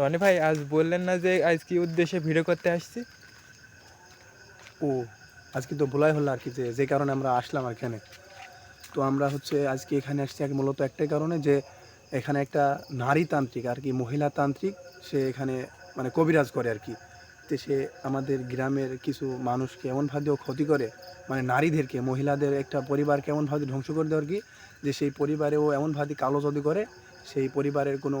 রনি ভাই, আজ বললেন না যে আজ কি উদ্দেশ্যে ভিডিও করতে আসছি? ও, আজকে তো বলাই হলো আর কি, যে যে কারণে আমরা আসলাম আর এখানে। তো আমরা হচ্ছে আজকে এখানে আসছি আর মূলত একটাই কারণে যে, এখানে একটা নারী তান্ত্রিক আর কি মহিলা তান্ত্রিক সে এখানে মানে কবিরাজ করে আর কি। তো সে আমাদের গ্রামের কিছু মানুষকে এমনভাবেও ক্ষতি করে মানে নারীদেরকে, মহিলাদের একটা পরিবারকে এমনভাবে ধ্বংস করে দেয় আর কি, যে সেই পরিবারেও এমনভাবে কালো যদি করে সেই পরিবারের কোনো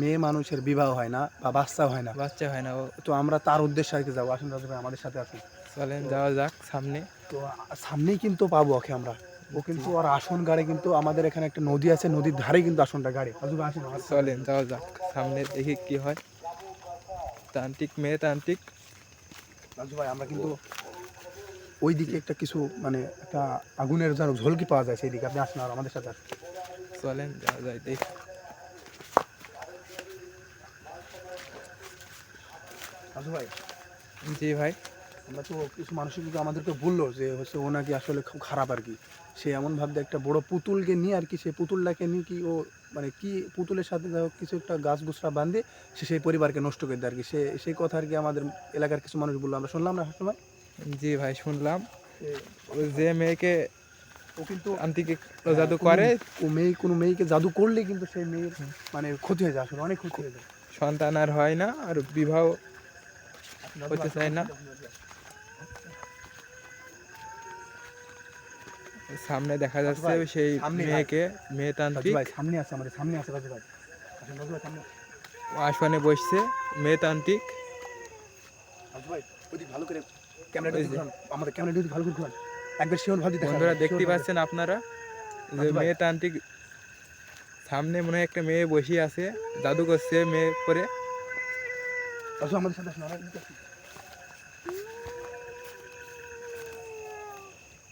মেয়ে মানুষের বিবাহ হয় না বা বাচ্চা হয় না। বাচ্চা হয় না তো আমরা তার উদ্দেশ্যে আর কি যাব। আসুন রাজু ভাই আমাদের সাথে আসুন। চলেন যাওয়া যাক সামনে। তো সামনেই কিন্তু পাবো ওকে আমরা। ও কিন্তু আর আসন গাড়ি কিন্তু আমাদের এখানে একটা নদী আছে নদীর ধারে কিন্তু আসনটা গাড়ি। রাজু ভাই আসুন। চলেন যাওয়া যাক। সামনে দেখি কি হয়। তান্ত্রিক মেয়ে তান্ত্রিক। রাজু ভাই আমরা কিন্তু ওই দিকে একটা কিছু মানে একটা আগুনের যেন ঝলকি পাওয়া যায় সেই দিকে আপনি আসুন আর আমাদের সাথে আসুন। চলেন যাওয়া যায় দেখি। রাজু ভাই জি ভাই। আমরা তো কিছু মানুষ কিন্তু আমাদেরকে বলল যে হচ্ছে ও নাকি আসলে খুব খারাপ আর কি। সে এমন ভাবতে একটা বড় পুতুলকে নিয়ে আর কি সেই পুতুলটাকে নিয়ে কি ও মানে কি পুতুলের সাথে কিছু একটা গাছ গুছরা বাঁধে সে সেই পরিবারকে নষ্ট করে দেয় আর কি। সে সেই কথা আর কি আমাদের এলাকার কিছু মানুষ বলল। আমরা শুনলাম না সময় জি ভাই শুনলাম। যে মেয়েকে ও কিন্তু তান্ত্রিক জাদু করে। ও মেয়ে কোনো মেয়েকে জাদু করলে কিন্তু সেই মেয়ের মানে ক্ষতি হয়ে যায় আসলে অনেক ক্ষতি হয়ে যায়। সন্তান আর হয় না আর বিবাহ হতে চায় না সামনে দেখা যাচ্ছে ভাই, সেই সামনে ভাই। মেয়েকে মেয়ে রাজু তান্ত্রিক। ভাই সামনে আছে আমাদের সামনে আছে রাজু ভাই আসুন রাজু ভাই সামনে আসনে বসছে মেয়ে তান্ত্রিক। রাজু ভাই ওইদিক ভালো করে ক্যামেরাটা ওই যে। ঘুরান আমাদের ক্যামেরাটা যদি ভালো করে ঘুরান একবার শিওর ভালো দেখা বন্ধুরা যাবে, দেখতে শিওর ভাবে। পাচ্ছেন আপনারা? যে রাজু ভাই। মেয়ে তান্ত্রিক সামনে মনে হয় একটা মেয়ে বসে আছে জাদু করছে মেয়ে করে রাজু আমাদের সাথে।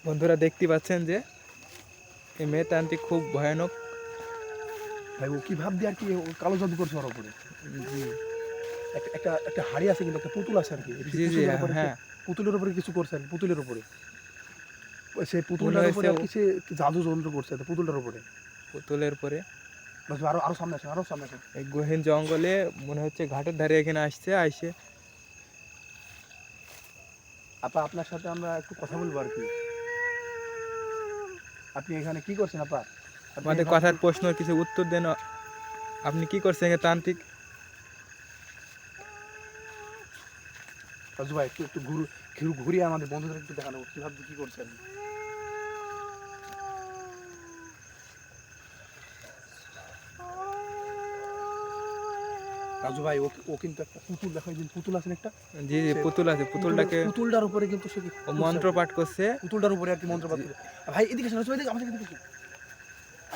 বন্ধুরা দেখতে পাচ্ছেন যে এই মেয়ে তান্ত্রিক খুব ভয়ানক। ভাই ও কি ভাবদি আর কি কালো জাদু করছে ওর উপরে জি। একটা একটা হাড়ি আছে কিন্তু একটা পুতুল আছে আর কি। জি জি পুতুলের উপরে হ্যাঁ। পুতুলের উপরে কিছু করছে আর পুতুলের উপরে। সেই পুতুলটার হয়েছে উপরে আর কি সে জাদু যন্ত্র করছে তো পুতুলটার উপরে। পুতুলের পরে রাজু আরও আরও সামনে আসুন আরও সামনে আসুন এই গহীন জঙ্গলে মনে হচ্ছে ঘাটের ধারে এখানে আসছে আইসে। আপা আপনার সাথে আমরা একটু কথা বলব আর কি। আপনি এখানে কি করছেন আপা? আমাদের কথার প্রশ্নের কিছু উত্তর দেন। আপনি কি করছেন তান্ত্রিক? রাজু ভাই একটু একটু ঘুরু ঘুরু ঘুরিয়ে আমাদের বন্ধুদের একটু দেখানো কি ভাবছি কি করছেন? রাজু ভাই ও কিন্তু একটা পুতুল দেখা পুতুল আছে একটা? জি জি পুতুল আছে পুতুলটাকে পুতুলটার উপরে কিন্তু সে মন্ত্র পাঠ করছে। পুতুলটার উপরে আর কি মন্ত্র পাঠ করে। ভাই এদিকে রাজু ভাই আমাদের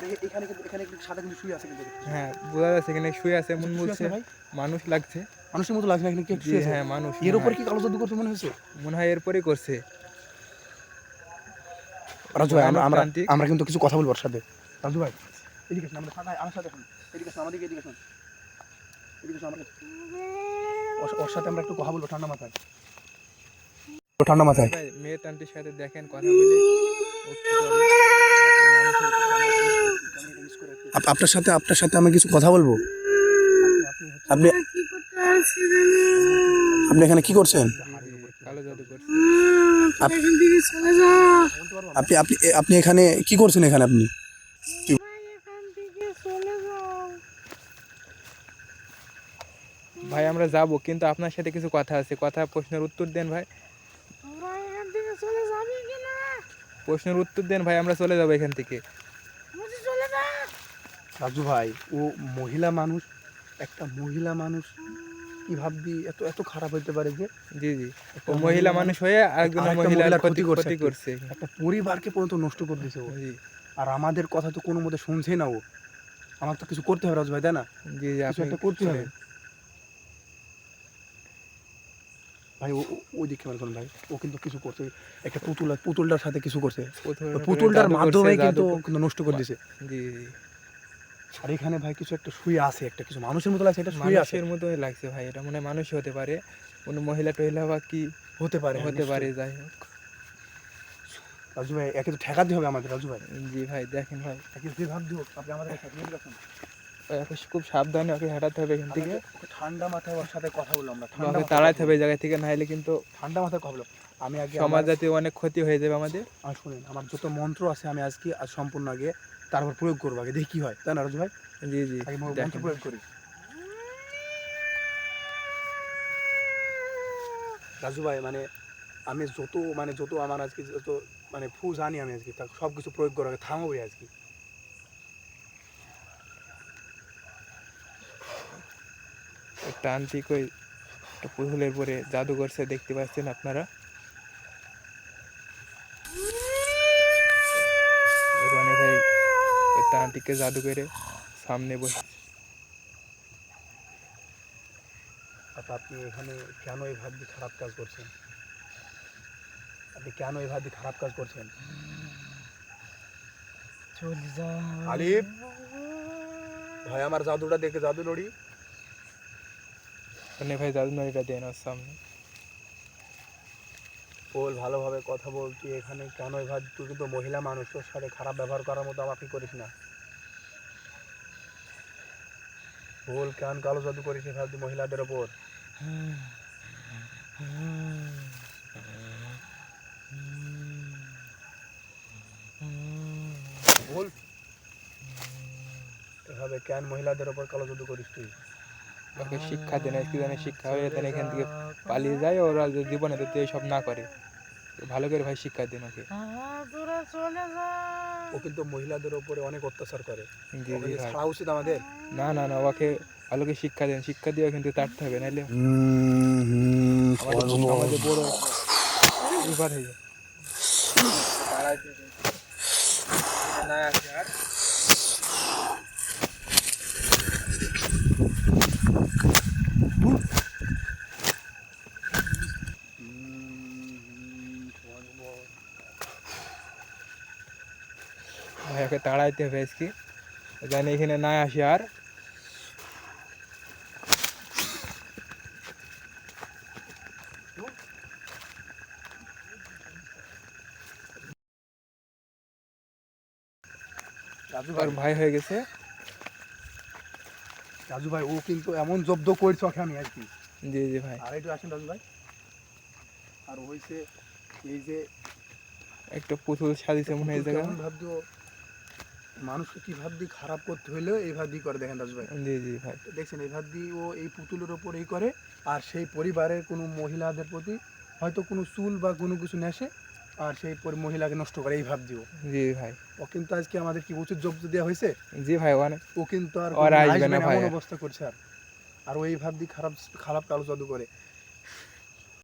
এ- এখানে কিন্তু এখানে কিন্তু সাদা কিন্তু শুয়ে আছে কিন্তু হ্যাঁ বোঝা যাচ্ছে এখানে শুয়ে আছে মন মানুষ লাগছে। মানুষের মতো লাগছে না এখানে কি শুয়ে আছে? হ্যাঁ মানুষ এর উপরে কি কালো জাদু করতে মনে হয়েছে? মনে হয় এরপরেই করছে। রাজু ভাই আমরা আমরা আমরা কিন্তু কিছু কথা বলব ওর সাথে। রাজু ভাই এদিকে আমাদের সাথে আমার সাথে এদিকে আসুন আমাদেরকে এদিকে আসুন এদিকে আসুন আমাদের ওর- সাথে আমরা একটু কথা বলব ঠান্ডা মাথায়। ঠান্ডা মাথায়। ভাই মেয়ে তান্ত্রিক সাথে দেখেন কথা বলে। আপনার সাথে আপনার সাথে আমি কিছু কথা বলব? আপনি আপনি এখানে কি করছেন? আপনি আপনি আপনি এখানে কি করছেন এখানে আপনি? ভাই আমরা যাব কিন্তু আপনার সাথে কিছু কথা আছে। কথা প্রশ্নের উত্তর দেন ভাই। প্রশ্নের উত্তর দেন ভাই আমরা চলে যাব এখান থেকে। রাজু ভাই ও মহিলা মানুষ একটা মহিলা মানুষ কি ভাববি? এত এত খারাপ হতে পারে যে। জি জি। ও মহিলা মানুষ হয়ে আরেকজন মহিলার ক্ষতি ক্ষতি করছে একটা। পরিবারকে পর্যন্ত নষ্ট করে দিয়েছে ও। আর আমাদের কথা তো কোনো মতে শুনছেই না ও। আমার তো কিছু করতে হবে রাজু ভাই তাই না? জি জি আপনি করতে হবে। ভাই ওই দিকে খেয়াল করুন ভাই। ও কিন্তু কিছু করছে একটা পুতুল পুতুলটার সাথে কিছু করছে। পুতুলটার মাধ্যমে কিন্তু কিন্তু নষ্ট করে জি জি আর এখানে ভাই কিছু একটা শুয়ে আছে একটা কিছু মানুষের মতো লাগছে এটা শুয়ে আছে। এর মতোই লাগছে ভাই এটা মনে মানুষ হতে পারে। কোনো মহিলা টহিলা বা কি হতে পারে হতে পারে যাই হোক। রাজু ভাই একে তো ঠেকাতে হবে আমাদের রাজু ভাই। জি ভাই দেখেন ভাই। একে যে ভাবতে হোক আপনি আমাদের সাথে এদিকে খুব সাবধানে ওকে হাঁটাতে হবে এখান থেকে। ঠান্ডা মাথায় ওর সাথে কথা বললাম আমরা। ঠান্ডা তাড়াতে হবে জায়গা থেকে না হলে কিন্তু ঠান্ডা মাথায় কথা বললাম আমি আগে সমাজ জাতীয় অনেক ক্ষতি হয়ে যাবে আমাদের। আর শুনেন আমার যত মন্ত্র আছে আমি আজকে আজ সম্পূর্ণ আগে তারপর প্রয়োগ করব আগে দেখি কি হয়। তাই না রাজু ভাই? জি জি আগে মন্ত্র প্রয়োগ করি। রাজু ভাই মানে আমি যত মানে যত আমার আজকে যত মানে ফু জানি আমি আজকে সব কিছু প্রয়োগ করার আগে থামাবো আজকে। আন্টিক ওই একটা পুতুলের পরে জাদু করছে দেখতে পাচ্ছেন আপনারা। রনি ভাই একটা আন্টিকে জাদু করে সামনে বসে। আচ্ছা আপনি এখানে কেন এইভাবে দিয়ে খারাপ কাজ করছেন? আপনি কেন এইভাবে দিয়ে খারাপ কাজ করছেন? আলিফ ভাই আমার জাদুটা দেখে জাদু লড়ি রনি ভাই জাদু নড়িটা দেন ওর সামনে। বল ভালোভাবে কথা বল তুই এখানে কেন এভাবে তুই কিন্তু মহিলা মানুষ, তোর সাথে খারাপ ব্যবহার করার মতো আমাকে করিস না। বল কেন কালো জাদু করিস এভাবে তুই মহিলাদের ওপর। বল এভাবে কেন মহিলাদের ওপর কালো জাদু করিস তুই? ওকে শিক্ষা দেন কি জানে শিক্ষা হয়ে যেন এখান থেকে পালিয়ে যায় ওরা জীবনে যাতে এইসব না করে। ভালো করে ভাই শিক্ষা দিন ওকে। ও কিন্তু মহিলাদের ওপরে অনেক অত্যাচার করে। ছাড়া উচিত আমাদের। না না না ওকে ভালো করে শিক্ষা দেন। শিক্ষা দিয়েও কিন্তু তাড়তে হবে আমাদের আমাদের বড় বিপদ হয়ে যায় ভাই ওকে তাড়াইতে হবে আজকে। জানি এখানে না আসে আর। ভাই হয়ে গেছে। রাজু ভাই ও কিন্তু এমন জব্দ করছে ওকে আমি আর কি। জি জি ভাই। আর একটু আসেন রাজু ভাই আর হয়েছে এই যে একটা পুতুল সাজিছে মনে হয় এই জায়গা ভাবছি? মানুষকে কি ভাব দিয়ে খারাপ করতে হইলেও এই ভাব দিয়ে করে দেখেন রাজু ভাই। জি জি ভাই। দেখছেন এই ভাব দিয়ে ও এই পুতুলের ওপর এই করে আর সেই পরিবারের কোনো মহিলাদের প্রতি হয়তো কোনো চুল বা কোনো কিছু নেশে আর সেই পরি- মহিলাকে নষ্ট করে এই ভাব দিও জি ভাই। ও কিন্তু আজকে আমাদের কি উচিত জব্দ দেওয়া হয়েছে? জি ভাই অনেক ও কিন্তু আর আসবে না ভাই। অবস্থা করছে আর। আর ওই ভাব দিয়ে খারাপ খারাপ কালো জাদু করে।